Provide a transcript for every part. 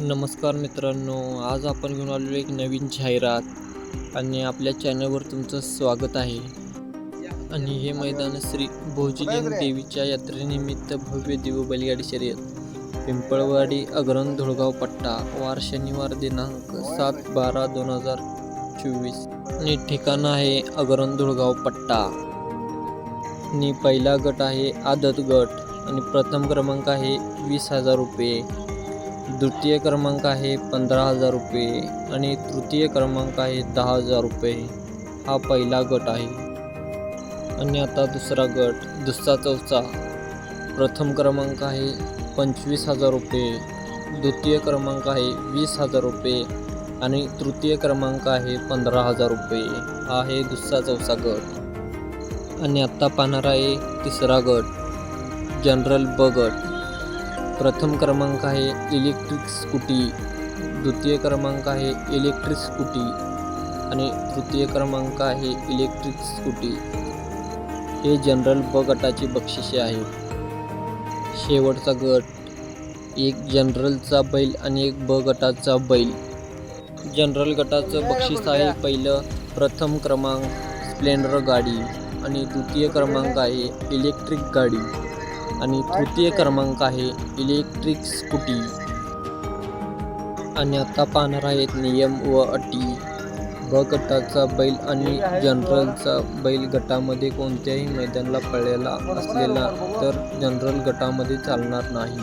नमस्कार मित्रांनो आज आपण घेऊन आलेलो एक नवीन जाहिरात आणि आपल्या चॅनलवर तुमचं स्वागत आहे. आणि हे मैदान श्री भोजलिंग देवीच्या यात्रेनिमित्त भव्य देव बैलगाडी शर्यत पिंपळवाडी अग्रण धुळगाव पट्टा वार शनिवार दिनांक सात बारा दोन हजार चोवीस. आणि ठिकाण आहे अग्रण धुळगाव पट्टा. आणि पहिला गट आहे आदत गट आणि प्रथम क्रमांक आहे वीस हजार रुपये. द्वितीय क्रमांक आहे पंधरा हजार रुपये आणि तृतीय क्रमांक आहे दहा हजार रुपये. हा पहिला गट आहे. आणि आता दुसरा गट दुसरा चौथा. प्रथम क्रमांक आहे पंचवीस हजार रुपये. द्वितीय क्रमांक आहे वीस हजार रुपये. आणि तृतीय क्रमांक आहे पंधरा हजार रुपये. हा आहे दुसरा चौथा गट. आणि आत्ता पाहणार आहे तिसरा गट जनरल ब गट. प्रथम क्रमांक आहे इलेक्ट्रिक स्कूटी द्वितीय क्रमांक आहे इलेक्ट्रिक स्कूटी आणि तृतीय क्रमांक आहे इलेक्ट्रिक स्कूटी. हे जनरल ब गटाची बक्षिसे आहेत. शेवटचा गट एक जनरलचा बैल आणि एक ब गटाचा बैल. जनरल गटाचं बक्षीस आहे पहिलं प्रथम क्रमांक स्प्लेंडर गाडी आणि द्वितीय क्रमांक आहे इलेक्ट्रिक गाडी. आणि तृतीय क्रमांक आहे इलेक्ट्रिक स्कूटी. आणि आता पाहणार आहेत नियम व अटी. ब गटाचा बैल आणि जनरलचा बैल गटामध्ये कोणत्याही मैदानाला पळलेला असलेला तर जनरल गटामध्ये चालणार नाही.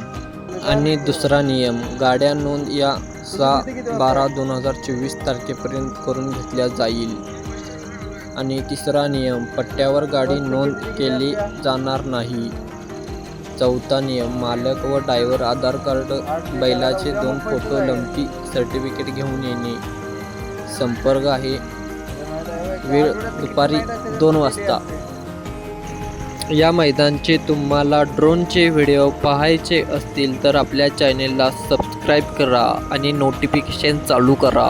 आणि दुसरा नियम गाड्या नोंद या सहा बारा दोन हजार चोवीस तारखेपर्यंत करून घेतल्या जाईल. आणि तिसरा नियम पट्ट्यावर गाडी नोंद केली जाणार नाही. चौथा नियम मालक व ड्रायव्हर आधार कार्ड बैलाचे दोन फोटो लंपी सर्टिफिकेट घेऊन येणे. संपर्क आहे. वेळ दुपारी दोन वाजता. या मैदानचे तुम्हाला ड्रोनचे व्हिडिओ पाहायचे असतील तर आपल्या चॅनेलला सबस्क्राईब करा आणि नोटिफिकेशन चालू करा.